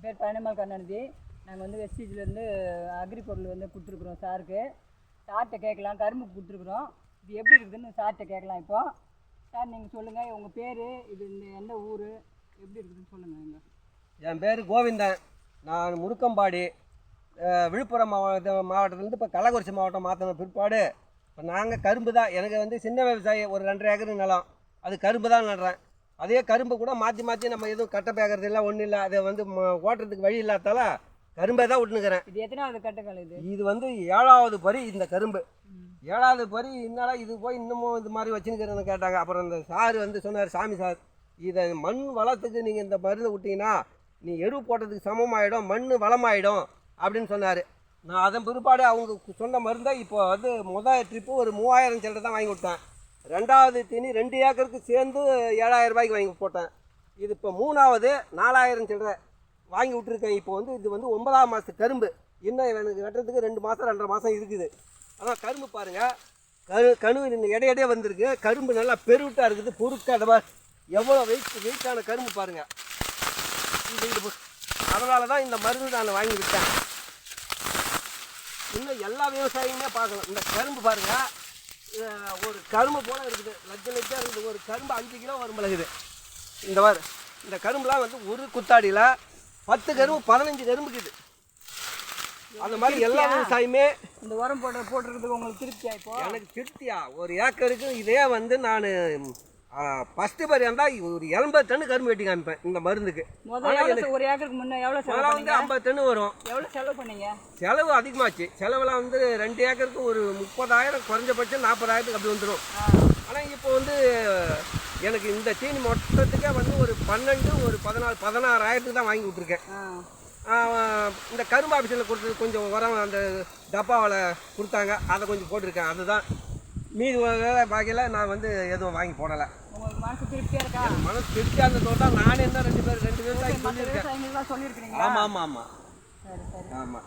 என் பேர் பழனிமல் கருணாநிதி நாங்கள் வந்து வெஸ்டீஜ்லேருந்து அக்ரி பொருள் வந்து கொடுத்துருக்குறோம் சாருக்கு. சார்கிட்ட கேட்கலாம் கரும்புக்கு கொடுத்துருக்குறோம். இது எப்படி இருக்குதுன்னு சார்கிட்ட கேட்கலாம் இப்போ. சார் நீங்கள் சொல்லுங்கள் உங்கள் பேர் இது இந்த எந்த ஊர் எப்படி இருக்குதுன்னு சொல்லுங்கள் இங்கே என் பேர் கோவிந்தன். நான் முருக்கம்பாடி விழுப்புரம் மாவட்ட மாவட்டத்துலேருந்து இப்போ கள்ளக்குறிச்சி மாவட்டம் மாற்றின பிற்பாடு. இப்போ நாங்கள் கரும்பு தான். எனக்கு வந்து சின்ன விவசாயி ஒரு ரெண்டரை ஏக்கர் நிலம். அது கரும்பு தான் நடுறேன். அதே கரும்பு கூட மாற்றி மாற்றி நம்ம எதுவும் கட்ட பேக்கிறது இல்லை ஒன்றும் இல்லை. அதை வந்து ஓட்டுறதுக்கு வழி இல்லாதால கரும்பை தான் விட்டுனுக்கிறேன் இது எத்தனாவது கட்டுக்கால் இது? இது வந்து ஏழாவது பரி இந்த கரும்பு. ஏழாவது பரி என்னடா இது போய் இன்னமும் இது மாதிரி வச்சுருக்கிறேன்னு கேட்டாங்க. அப்புறம் இந்த சார் வந்து சொன்னார் சாமி சார் இதை மண் வளத்துக்கு நீங்கள் இந்த மருந்து விட்டீங்கன்னா நீ எரு போட்டதுக்கு சமமாயிடும் மண் வளமாயிடும் அப்படின்னு சொன்னார். நான் அதன் பிற்பாடு அவங்க சொன்ன மருந்தை இப்போ வந்து முதல் ட்ரிப்பு ஒரு மூவாயிரம் சில்லறை தான் வாங்கி விட்டேன் ரெண்டாவது தீனி ரெண்டு ஏக்கருக்கு சேர்ந்து ஏழாயிரம் ரூபாய்க்கு வாங்கி போட்டேன். இது இப்போ மூணாவது நாலாயிரம் சில்லறை வாங்கி விட்டுருக்கேன். இப்போ வந்து இது வந்து ஒன்பதாம் மாதத்து கரும்பு. இன்னும் எனக்கு வெட்டுறதுக்கு ரெண்டு மாதம் ரெண்டரை மாதம் இருக்குது. ஆனால் கரும்பு பாருங்கள் கரு கனு இந்த இடையிடையே வந்திருக்கு. கரும்பு நல்லா பெருவிட்டாக இருக்குது பொருட்காடவா எவ்வளோ வெயிட் வெயிட்டான கரும்பு பாருங்கள் இது அதனால தான் இந்த மருந்து நான் வாங்கி விட்டேன். இன்னும் எல்லா விவசாயியுமே பார்க்கணும் இந்த கரும்பு பாருங்கள் ஒரு கரும்பு போல இருக்குது. லட்ச லட்சம் இருக்குது. ஒரு கரும்பு அஞ்சு கிலோ வரும் இருக்குது இந்த வார் இந்த கரும்புலாம் வந்து ஒரு குத்தாடியில் பத்து கரும்பு பதினஞ்சு கரும்பு இருக்குது அந்த மாதிரி எல்லா விவசாயியுமே இந்த உரம் போட்டு போட்டிருக்கிறதுக்கு உங்களுக்கு திருப்தியா இப்போ? எனக்கு திருப்தியா. ஒரு ஏக்கருக்கு இதே வந்து நான் ஃபஸ்ட்டு பரி இருந்தால் ஒரு எண்பது டன்னு கரும்பு வெட்டி காமிப்பேன் இந்த மருந்துக்கு. ஒரு ஏக்கருக்கு முன்னே எவ்வளோ செலவு வந்து ஐம்பது டன்னு வரும். எவ்வளோ செலவு பண்ணீங்க? செலவு அதிகமாச்சு. செலவெல்லாம் வந்து ரெண்டு ஏக்கருக்கு ஒரு முப்பதாயிரம் குறைஞ்சபட்சம் நாற்பதாயிரத்துக்கு அப்படி வந்துடும் ஆனால் இப்போ வந்து எனக்கு இந்த தீனி மொத்தத்துக்கே வந்து ஒரு பன்னெண்டு ஒரு பதினாறு பதினாறாயிரத்துக்கு தான் வாங்கி விட்ருக்கேன் ஆஹ் இந்த கரும்பு ஆஃபீஸில் கொடுத்தது கொஞ்சம் உரம் அந்த டப்பாவில் கொடுத்தாங்க. அதை கொஞ்சம் போட்டிருக்கேன். அதுதான். மீதி வேலை பாக்கியில் நான் வந்து எதுவும் வாங்கி போடலை. மனசு திருப்தியா இருக்கா? மனசு திருப்தியாக இருந்த தோட்டா நானே தான் ரெண்டு பேர் ரெண்டு பேர் தான் மற்ற சொல்லியிருக்கேன். சொல்லியிருக்கிறீங்களா? ஆமாம் ஆமாம் ஆமாம் சரி சரி. ஆமாம்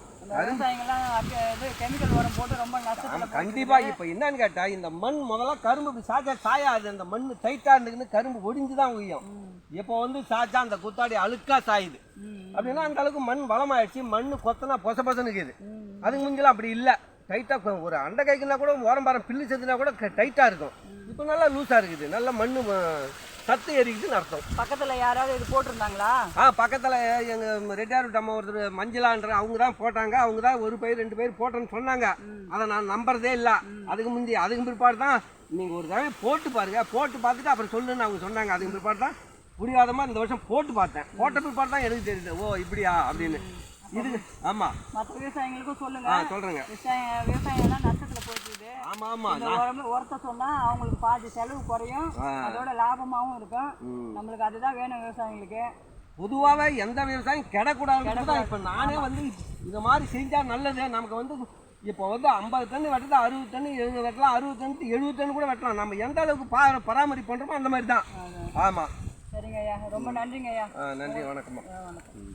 கண்டிப்பாக இப்போ என்னன்னு கேட்டால் இந்த மண் முதல்ல கரும்பு சாச்சா சாயாது. அந்த மண் டைட்டாக இருந்துக்குன்னு கரும்பு ஒடிஞ்சு தான் உய்யும் இப்போ வந்து சாச்சா அந்த குத்தாடி அழுக்கா சாயுது. அப்படின்னா அந்த அளவுக்கு மண் வளமாயிடுச்சு. மண் கொத்தனா பொச பொசனுக்குது அதுக்கு முஞ்சலாம் அப்படி இல்லை. டைட்டாக ஒரு அண்டை கைக்குனா கூட ஓரம் பாரம் பில்லு செத்துனா கூட டைட்டாக இருக்கும். இப்போ நல்லா லூஸாக இருக்குது. நல்ல மண் சத்து எரிக்குதுன்னு அர்த்தம். பக்கத்தில் யாராவது இது போட்டிருந்தாங்களா? ஆ பக்கத்தில் எங்கள் ரெட்டியார் அம்மா ஒருத்தர் மஞ்சளான்ற அவங்க தான் போட்டாங்க. அவங்க தான் ஒரு பயிர் ரெண்டு பயிர் போட்டேன்னு சொன்னாங்க. அதை நான் நம்புறதே இல்லை. அதுக்கு முந்தி அதுக்கு பிற்பாடு தான் நீங்கள் ஒரு தடவை போட்டு பாருங்க. போட்டு பார்த்துட்டு அப்புறம் சொல்லுன்னு அவங்க சொன்னாங்க. அதுக்கு பிற்பாடு தான் புரியாதமா இந்த வருஷம் போட்டு பார்த்தேன். போட்ட பிற்பாடு தான் எனக்கு தெரியுது. ஓ இப்படியா? அப்படின்னு. இது ஆமாம் மற்ற விவசாயிகளுக்கும் சொல்லுங்க. ஆ சொல்கிறேங்க விவசாய விவசாயம் எல்லாம் நஷ்டத்தில் போயிட்டு இந்த உரம் உரத்தை சொன்னா அவங்களுக்கு பாதி செலவு குறையும். அதோட லாபமாகவும் இருக்கும். நம்மளுக்கு அதுதான் வேணும் விவசாயிகளுக்கு. பொதுவாகவே எந்த விவசாயம் கிடக்கூடாதுன்னு தான் இப்போ நானே வந்து இந்த மாதிரி செஞ்சால் நல்லது. நமக்கு வந்து இப்போ வந்து ஐம்பது டன் வெட்டுறது அறுபது டன் எழுபது வெட்டலாம். அறுபது டன் எழுபது டன் கூட வெட்டலாம். நம்ம எந்த அளவுக்கு பா பராமரிப்பு பண்ணுறோமோ அந்த மாதிரி தான் ஆமாம் சரிங்க ஐயா. ரொம்ப நன்றிங்க ஐயா. நன்றி. வணக்கம்மா. வணக்கம்.